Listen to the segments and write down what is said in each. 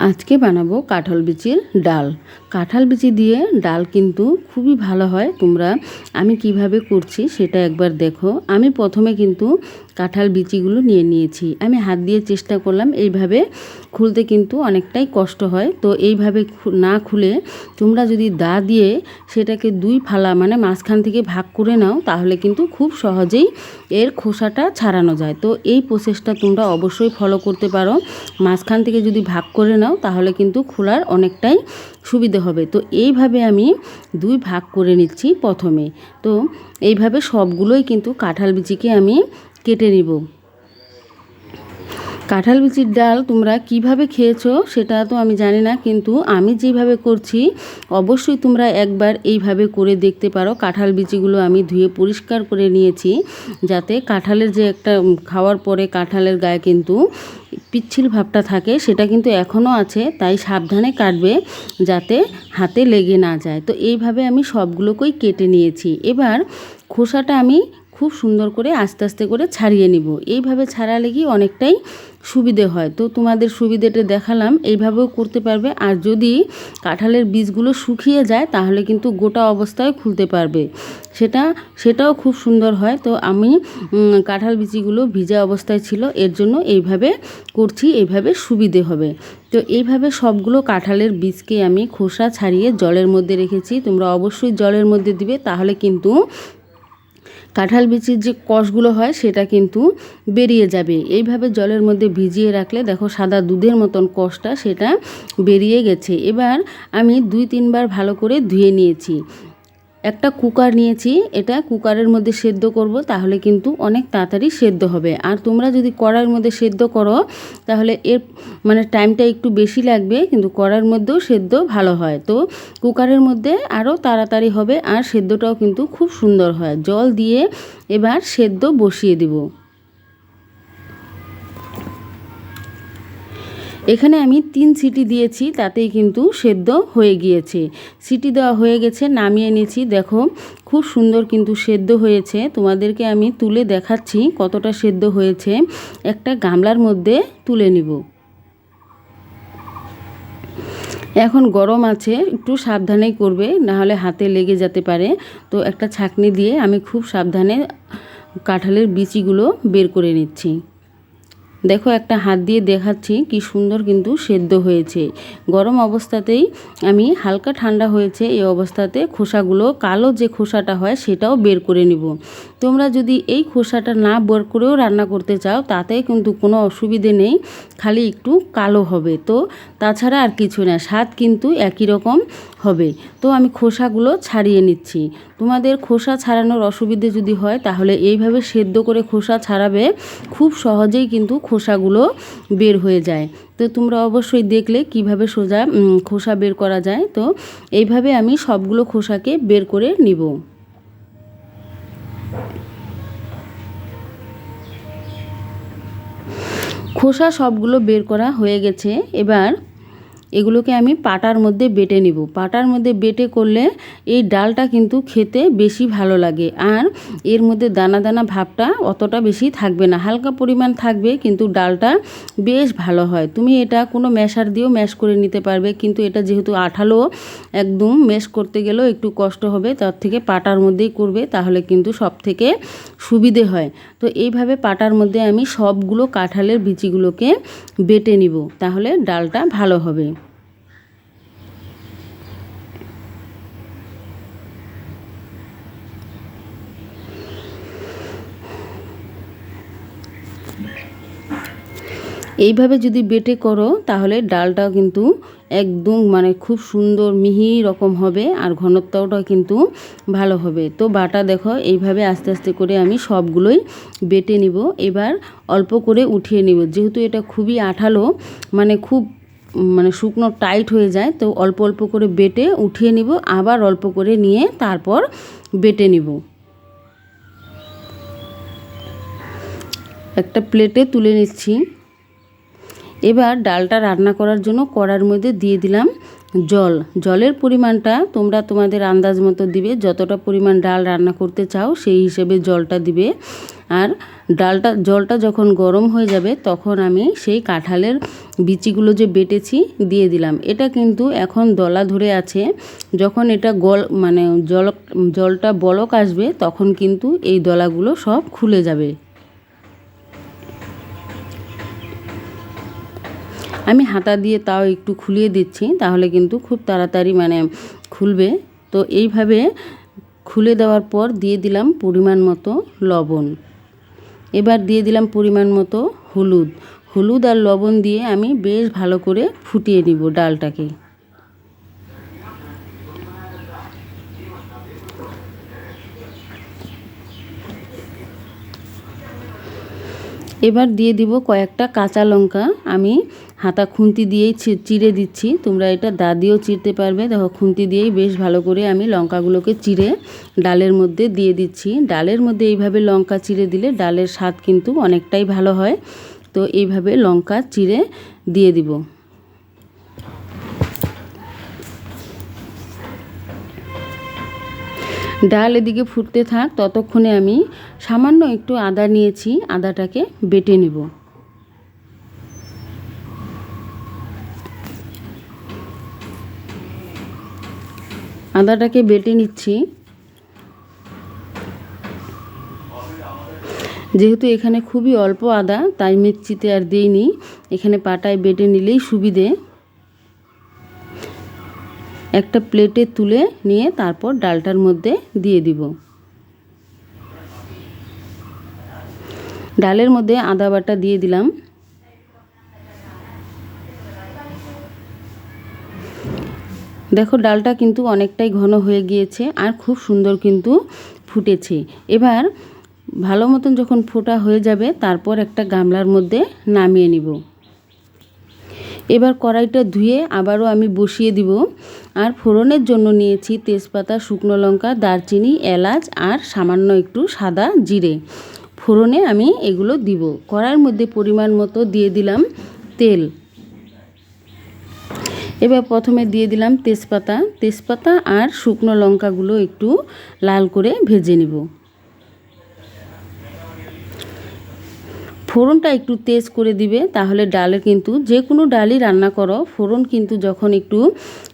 আজকে বানাবো কাঁঠাল বিচির ডাল। কাঁঠাল বিচি দিয়ে ডাল কিন্তু খুবই ভালো হয়। তোমরা, আমি কীভাবে করছি সেটা একবার দেখো। আমি প্রথমে কিন্তু কাঁঠাল বিচিগুলো নিয়ে নিয়েছি। আমি হাত দিয়ে চেষ্টা করলাম, এইভাবে খুলতে কিন্তু অনেকটাই কষ্ট হয়। তো এইভাবে না খুলে তোমরা যদি দা দিয়ে সেটাকে দুই ফালা মানে মাঝখান থেকে ভাগ করে নাও, তাহলে কিন্তু খুব সহজেই এর খোসাটা ছাড়ানো যায়। তো এই প্রসেসটা তোমরা অবশ্যই ফলো করতে পারো। মাঝখান থেকে যদি ভাগ করে নাও, তাহলে কিন্তু খোলার অনেকটাই সুবিধে হবে। তো এইভাবে আমি দুই ভাগ করে নিচ্ছি প্রথমে। তো এইভাবে সবগুলোই কিন্তু কাঁঠাল বিচিকে আমি কেটে নিব। কাঁঠাল বিচির ডাল তোমরা কীভাবে খেয়েছো সেটা তো আমি জানি না, কিন্তু আমি যেভাবে করছি, অবশ্যই তোমরা একবার এইভাবে করে দেখতে পারো। কাঁঠাল বিচিগুলো আমি ধুয়ে পরিষ্কার করে নিয়েছি, যাতে কাঁঠালের যে একটা খাওয়ার পরে কাঁঠালের গায়ে কিন্তু পিচ্ছিল ভাবটা থাকে, সেটা কিন্তু এখনও আছে, তাই সাবধানে কাটবে যাতে হাতে লেগে না যায়। তো এইভাবে আমি সবগুলোকেই কেটে নিয়েছি। এবার খোসাটা আমি খুব সুন্দর করে আস্তে আস্তে করে ছাড়িয়ে নিব। এইভাবে ছাড়ালে কি অনেকটাই সুবিধে হয়। তো তোমাদের সুবিধেটা দেখালাম, এইভাবেও করতে পারবে। আর যদি কাঁঠালের বীজগুলো শুকিয়ে যায়, তাহলে কিন্তু গোটা অবস্থায় খুলতে পারবে। সেটা, সেটাও খুব সুন্দর হয়। তো আমি কাঁঠাল বিচিগুলো ভিজা অবস্থায় ছিল, এর জন্য এইভাবে করছি, এইভাবে সুবিধে হবে। তো এইভাবে সবগুলো কাঁঠালের বীজকে আমি খোসা ছাড়িয়ে জলের মধ্যে রেখেছি। তোমরা অবশ্যই জলের মধ্যে দিবে, তাহলে কিন্তু কাঁঠাল বিচির যে কষগুলো হয়, সেটা কিন্তু বেরিয়ে যাবে। এইভাবে জলের মধ্যে ভিজিয়ে রাখলে দেখো সাদা দুধের মতন কষটা সেটা বেরিয়ে গেছে। এবার আমি দুই তিনবার ভালো করে ধুয়ে নিয়েছি। একটা কুকার নিয়েছি, এটা কুকারের মধ্যে সেদ্ধ করব, তাহলে কিন্তু অনেক তাড়াতাড়ি সেদ্ধ হবে। আর তোমরা যদি কড়ার মধ্যে সেদ্ধ করো, তাহলে এর মানে টাইমটা একটু বেশি লাগবে, কিন্তু কড়ার মধ্যেও সেদ্ধ ভালো হয়। তো কুকারের মধ্যে আরও তাড়াতাড়ি হবে, আর সেদ্ধটাও কিন্তু খুব সুন্দর হয়। জল দিয়ে এবার সেদ্ধ বসিয়ে দেবো। এখানে আমি তিন সিটি দিয়েছি, তাতেই কিন্তু সেদ্ধ হয়ে গিয়েছে। সিটি দেওয়া হয়ে গেছে, নামিয়ে নিয়েছি। দেখো, খুব সুন্দর কিন্তু সেদ্ধ হয়েছে। তোমাদেরকে আমি তুলে দেখাচ্ছি কতটা সেদ্ধ হয়েছে। একটা গামলার মধ্যে তুলে নিব। এখন গরম আছে, একটু সাবধানেই করবে নাহলে হাতে লেগে যেতে পারে। তো একটা ছাকনি দিয়ে আমি খুব সাবধানে কাঁঠালের বিচিগুলো বের করে নিচ্ছি। দেখো একটা হাত দিয়ে দেখাচ্ছি কি সুন্দর কিন্তু সেদ্ধ হয়েছে। গরম অবস্থাতেই আমি হালকা ঠান্ডা হয়েছে, এই অবস্থাতে খোসাগুলো, কালো যে খোসাটা হয় সেটাও বের করে নিব। তোমরা যদি এই খোসাটা না বের করেও রান্না করতে চাও তাতে কিন্তু কোনো অসুবিধে নেই, খালি একটু কালো হবে। তো তাছাড়া আর কিছু না, স্বাদ কিন্তু একই রকম হবে। তো আমি খোসাগুলো ছাড়িয়ে নিচ্ছি। তোমাদের খোসা ছাড়ানোর অসুবিধে যদি হয়, তাহলে এইভাবে সেদ্ধ করে খোসা ছাড়াবে, খুব সহজেই কিন্তু খোসাগুলো বের হয়ে যায়। তো তোমরা অবশ্যই দেখলে কীভাবে সোজা খোসা বের করা যায়। তো এইভাবে আমি সবগুলো খোসাকে বের করে নিব। খোসা সবগুলো বের করা হয়ে গেছে। এবার এগুলোকে আমি পাটার মধ্যে বেটে নিব। পাটার মধ্যে বেটে করলে এই ডালটা কিন্তু খেতে বেশি ভালো লাগে আর এর মধ্যে দানা দানা ভাবটা অতটা বেশি থাকবে না। হালকা পরিমাণ থাকবে কিন্তু ডালটা বেশ ভালো হয়। তুমি এটা কোনো ম্যাশার দিয়েও ম্যাশ করে নিতে পারবে কিন্তু এটা যেহেতু আঠালো, একদম ম্যাশ করতে গেলেও একটু কষ্ট হবে, তার থেকে পাটার মধ্যেই করবে তাহলে কিন্তু সব থেকে সুবিধে হয়। তো এইভাবে পাটার মধ্যে আমি সবগুলো কাঁঠালের বিচিগুলোকে বেটে নিব, তাহলে ডালটা ভালো হবে। এইভাবে যদি বেটে করো, তাহলে ডালটাও কিন্তু একদম মানে খুব সুন্দর মিহি রকম হবে আর ঘনত্বটাও কিন্তু ভালো হবে। তো বাটা দেখো, এইভাবে আস্তে আস্তে করে আমি সবগুলোই বেটে নিব। এবার অল্প করে উঠিয়ে নিব। যেহেতু এটা খুবই আঠালো মানে খুব মানে শুকনো টাইট হয়ে যায়, তো অল্প অল্প করে বেটে উঠিয়ে নিব, আবার অল্প করে নিয়ে তারপর বেটে নিব। একটা প্লেটে তুলে নিচ্ছি। এবার ডালটা রান্না করার জন্য কড়ার মধ্যে দিয়ে দিলাম জল। জলের পরিমাণটা তোমরা তোমাদের আন্দাজ মতো দিবে। যতটা পরিমাণ ডাল রান্না করতে চাও সেই হিসেবে জলটা দিবে। আর ডালটা, জলটা যখন গরম হয়ে যাবে তখন আমি সেই কাঁঠালের বিচিগুলো যে বেটেছি দিয়ে দিলাম। এটা কিন্তু এখন দলা ধরে আছে। যখন এটা গল মানে জল, জলটা বলক আসবে তখন কিন্তু এই দলাগুলো সব খুলে যাবে। আমি হাতা দিয়ে তাও একটু খুলিয়ে দিচ্ছি, তাহলে কিন্তু খুব তাড়াতাড়ি মানে খুলবে। তো এইভাবে খুলে দেওয়ার পর দিয়ে দিলাম পরিমাণ মতো লবণ। এবার দিয়ে দিলাম পরিমাণ মতো হলুদ। হলুদ আর লবণ দিয়ে আমি বেশ ভালো করে ফুটিয়ে নিব ডালটাকে। এবার দিয়ে দিব কয়েকটা কাঁচা লঙ্কা। আমি হাতা খুন্তি দিয়েই চিড়ে দিচ্ছি। তোমরা এটা দা দিয়েও চিরতে পারবে। দেখো, খুন্তি দিয়েই বেশ ভালো করে আমি লঙ্কাগুলোকে চিড়ে ডালের মধ্যে দিয়ে দিচ্ছি। ডালের মধ্যে এইভাবে লঙ্কা চিড়ে দিলে ডালের স্বাদ কিন্তু অনেকটাই ভালো হয়। তো এইভাবে লঙ্কা চিড়ে দিয়ে দিব। ডাল এদিকে ফুটতে থাক, ততক্ষণে আমি সামান্য একটু আদা নিয়েছি। আদাটাকে বেটে নেব। আদাটাকে বেটে নিচ্ছি। যেহেতু এখানে খুবই অল্প আদা, তাই মিক্সিতে আর দিইনি। এখানে পাটায় বেটে নিলেই সুবিধে। একটা প্লেটে তুলে নিয়ে তারপর ডালটার মধ্যে দিয়ে দিব। ডালের মধ্যে আদা বাটা দিয়ে দিলাম। দেখো ডালটা কিন্তু অনেকটাই ঘন হয়ে গিয়েছে আর খুব সুন্দর কিন্তু ফুটেছে। এবার ভালো মতন যখন ফোটা হয়ে যাবে, তারপর একটা গামলার মধ্যে নামিয়ে নিব। এবার কড়াইটা ধুয়ে আবারও আমি বসিয়ে দিব। আর ফোড়নের জন্য নিয়েছি তেজপাতা, শুকনো লঙ্কা, দারচিনি, এলাচ আর সামান্য একটু সাদা জিরে। ফোড়নে আমি এগুলো দিব। কড়াইয়ের মধ্যে পরিমাণ মতো দিয়ে দিলাম তেল। এবার প্রথমে দিয়ে দিলাম তেজপাতা তেজপাতা আর শুকনো লঙ্কাগুলো একটু লাল করে ভেজে নিব। ফোড়নটা একটু তেজ করে দিবে, তাহলে ডালে কিন্তু যে কোনো ডালই রান্না করো, ফোড়ন কিন্তু যখন একটু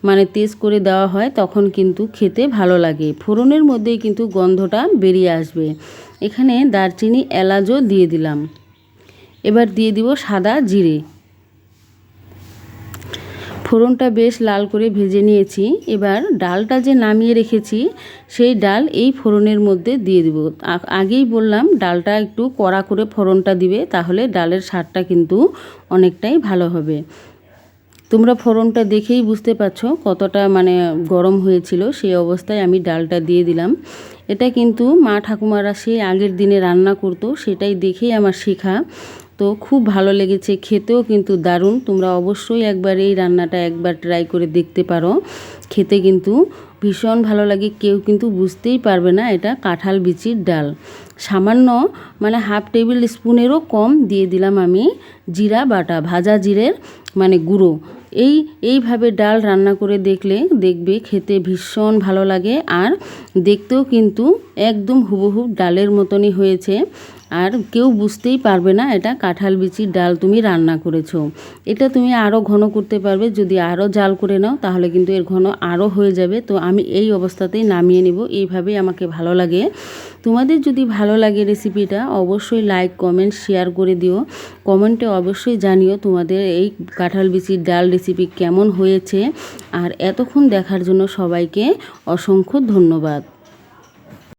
মানে তেজ করে দেওয়া হয় তখন কিন্তু খেতে ভালো লাগে। ফোড়নের মধ্যেই কিন্তু গন্ধটা বেরিয়ে আসবে। এখানে দারচিনি এলাচও দিয়ে দিলাম। এবার দিয়ে দিব সাদা জিরে। ফোড়নটা বেশ লাল করে ভেজে নিয়েছি। এবার ডালটা যে নামিয়ে রেখেছি, সেই ডাল এই ফোড়নের মধ্যে দিয়ে দিব। আগেই বললাম, ডালটা একটু কড়া করে ফোড়নটা দিবে, তাহলে ডালের স্বাদটা কিন্তু অনেকটাই ভালো হবে। তোমরা ফোড়নটা দেখেই বুঝতে পারছ কতটা মানে গরম হয়েছিল, সেই অবস্থায় আমি ডালটা দিয়ে দিলাম। এটা কিন্তু মা ঠাকুমারা সেই আগের দিনে রান্না করতো, সেটাই দেখেই আমার শেখা। তো খুব ভালো লেগেছে, খেতেও কিন্তু দারুণ। তোমরা অবশ্যই একবার এই রান্নাটা একবার ট্রাই করে দেখতে পারো। খেতে কিন্তু ভীষণ ভালো লাগে, কেউ কিন্তু বুঝতেই পারবে না এটা কাঁঠাল বিচির ডাল। সামান্য মানে হাফ টেবিল স্পুনেরও কম দিয়ে দিলাম আমি জিরা বাটা, ভাজা জিরের মানে গুঁড়ো। এই, এইভাবে ডাল রান্না করে দেখলে, দেখবে খেতে ভীষণ ভালো লাগে। আর দেখতেও কিন্তু একদম হুবহু ডালের মতনই হয়েছে। আর কেউ বুঝতেই পারবে না এটা কাঁঠাল বিচির ডাল তুমি রান্না করেছ। এটা তুমি আরও ঘন করতে পারবে, যদি আরও জাল করে নাও তাহলে কিন্তু এর ঘন আরও হয়ে যাবে। তো আমি এই অবস্থাতেই নামিয়ে নেব, এইভাবেই আমাকে ভালো লাগে। তোমাদের যদি ভালো লাগে রেসিপিটা অবশ্যই লাইক, কমেন্ট, শেয়ার করে দিও। কমেন্টে অবশ্যই জানিও তোমাদের এই কাঁঠাল বিচির ডাল রেসিপি কেমন হয়েছে। আর এতক্ষণ দেখার জন্য সবাইকে অসংখ্য ধন্যবাদ।